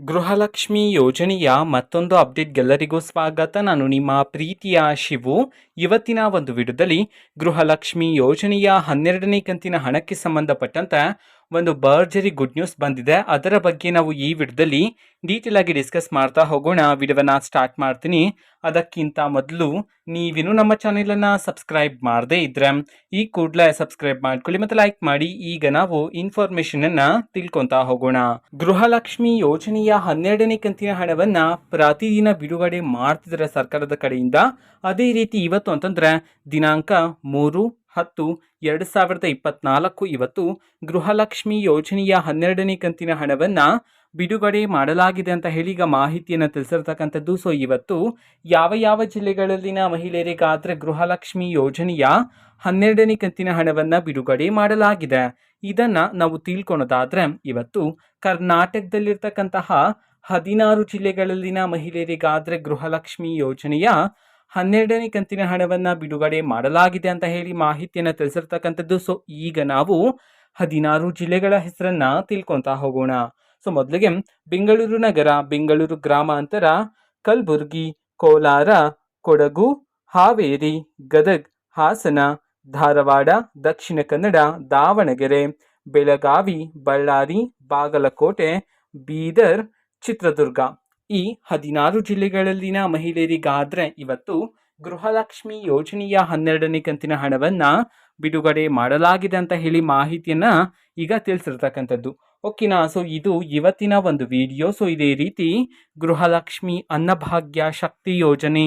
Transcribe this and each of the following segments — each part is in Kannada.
ಗೃಹಲಕ್ಷ್ಮಿ ಯೋಜನೆಯ ಮತ್ತೊಂದು ಅಪ್ಡೇಟ್ಗೆಲ್ಲರಿಗೂ ಸ್ವಾಗತ. ನಾನು ನಿಮ್ಮ ಪ್ರೀತಿಯ ಶಿವು. ಇವತ್ತಿನ ಒಂದು ವಿಡಿಯೋದಲ್ಲಿ ಗೃಹಲಕ್ಷ್ಮಿ ಯೋಜನೆಯ ಹನ್ನೆರಡನೇ ಕಂತಿನ ಹಣಕ್ಕೆ ಸಂಬಂಧಪಟ್ಟಂತೆ ಒಂದು ಭರ್ಜರಿ ಗುಡ್ ನ್ಯೂಸ್ ಬಂದಿದೆ. ಅದರ ಬಗ್ಗೆ ನಾವು ಈ ವಿಡಿಯೋದಲ್ಲಿ ಡೀಟೇಲ್ ಆಗಿ ಡಿಸ್ಕಸ್ ಮಾಡ್ತಾ ಹೋಗೋಣ. ವಿಡಿಯೋನ ಸ್ಟಾರ್ಟ್ ಮಾಡ್ತೀನಿ. ಅದಕ್ಕಿಂತ ಮೊದಲು ನೀವಿನ್ನು ನಮ್ಮ ಚಾನೆಲನ್ನು ಸಬ್ಸ್ಕ್ರೈಬ್ ಮಾಡದೇ ಇದ್ರೆ ಈ ಕೂಡಲೇ ಸಬ್ಸ್ಕ್ರೈಬ್ ಮಾಡ್ಕೊಳ್ಳಿ ಮತ್ತು ಲೈಕ್ ಮಾಡಿ. ಈಗ ನಾವು ಇನ್ಫಾರ್ಮೇಷನನ್ನು ತಿಳ್ಕೊತಾ ಹೋಗೋಣ. ಗೃಹಲಕ್ಷ್ಮಿ ಯೋಜನೆಯ ಹನ್ನೆರಡನೇ ಕಂತಿನ ಹಣವನ್ನ ಪ್ರತಿದಿನ ಬಿಡುಗಡೆ ಮಾಡ್ತಿದ್ದಾರೆ ಸರ್ಕಾರದ ಕಡೆಯಿಂದ. ಅದೇ ರೀತಿ ಇವತ್ತು ಅಂತಂದ್ರೆ ದಿನಾಂಕ ಮೂರು ಹತ್ತು, ಎರಡು ಸಾವಿರದ ಇಪ್ಪತ್ನಾಲ್ಕು ಇವತ್ತು ಗೃಹಲಕ್ಷ್ಮಿ ಯೋಜನೆಯ ಹನ್ನೆರಡನೇ ಕಂತಿನ ಹಣವನ್ನು ಬಿಡುಗಡೆ ಮಾಡಲಾಗಿದೆ ಅಂತ ಹೇಳಿ ಈಗ ಮಾಹಿತಿಯನ್ನು ತಿಳಿಸಿರ್ತಕ್ಕಂಥದ್ದು. ಸೊ ಇವತ್ತು ಯಾವ ಯಾವ ಜಿಲ್ಲೆಗಳಲ್ಲಿನ ಮಹಿಳೆಯರಿಗಾದರೆ ಗೃಹಲಕ್ಷ್ಮಿ ಯೋಜನೆಯ ಹನ್ನೆರಡನೇ ಕಂತಿನ ಹಣವನ್ನು ಬಿಡುಗಡೆ ಮಾಡಲಾಗಿದೆ? ಇದನ್ನು ನಾವು ತಿಳ್ಕೊಳೋದಾದರೆ ಇವತ್ತು ಕರ್ನಾಟಕದಲ್ಲಿರ್ತಕ್ಕಂತಹ ಹದಿನಾರು ಜಿಲ್ಲೆಗಳಲ್ಲಿನ ಮಹಿಳೆಯರಿಗಾದರೆ ಗೃಹಲಕ್ಷ್ಮಿ ಯೋಜನೆಯ ಹನ್ನೆರಡನೇ ಕಂತಿನ ಹಣವನ್ನು ಬಿಡುಗಡೆ ಮಾಡಲಾಗಿದೆ ಅಂತ ಹೇಳಿ ಮಾಹಿತಿಯನ್ನು ತಿಳಿಸಿರ್ತಕ್ಕಂಥದ್ದು. ಸೊ ಈಗ ನಾವು ಹದಿನಾರು ಜಿಲ್ಲೆಗಳ ಹೆಸರನ್ನ ತಿಳ್ಕೊಂತಾ ಹೋಗೋಣ. ಸೊ ಮೊದಲಿಗೆ ಬೆಂಗಳೂರು ನಗರ, ಬೆಂಗಳೂರು ಗ್ರಾಮಾಂತರ, ಕಲಬುರಗಿ, ಕೋಲಾರ, ಕೊಡಗು, ಹಾವೇರಿ, ಗದಗ್, ಹಾಸನ, ಧಾರವಾಡ, ದಕ್ಷಿಣ ಕನ್ನಡ, ದಾವಣಗೆರೆ, ಬೆಳಗಾವಿ, ಬಳ್ಳಾರಿ, ಬಾಗಲಕೋಟೆ, ಬೀದರ್, ಚಿತ್ರದುರ್ಗ. ಈ ಹದಿನಾರು ಜಿಲ್ಲೆಗಳಲ್ಲಿನ ಮಹಿಳೆಯರಿಗಾದ್ರೆ ಇವತ್ತು ಗೃಹಲಕ್ಷ್ಮಿ ಯೋಜನೆಯ ಹನ್ನೆರಡನೇ ಕಂತಿನ ಹಣವನ್ನ ಬಿಡುಗಡೆ ಮಾಡಲಾಗಿದೆ ಅಂತ ಹೇಳಿ ಮಾಹಿತಿಯನ್ನ ಈಗ ತಿಳಿಸಿರ್ತಕ್ಕಂಥದ್ದು. ಓಕೆನಾ ಸೊ ಇದು ಇವತ್ತಿನ ಒಂದು ವಿಡಿಯೋ ಸೊ ಇದೇ ರೀತಿ ಗೃಹಲಕ್ಷ್ಮಿ ಅನ್ನಭಾಗ್ಯ ಶಕ್ತಿ ಯೋಜನೆ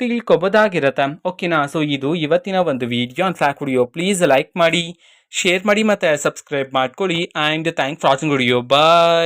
ತಿಳ್ಕೊಬೋದಾಗಿರುತ್ತೆ. ಓಕೆನಾ ಸೊ ಇದು ಇವತ್ತಿನ ಒಂದು ವಿಡಿಯೋ ಸಾಕು ವಿಡಿಯೋ ಪ್ಲೀಸ್ ಲೈಕ್ ಮಾಡಿ ಶೇರ್ ಮಾಡಿ ಮತ್ತು ಸಬ್ಸ್ಕ್ರೈಬ್ ಮಾಡ್ಕೊಳ್ಳಿ. And thanks for watching video bye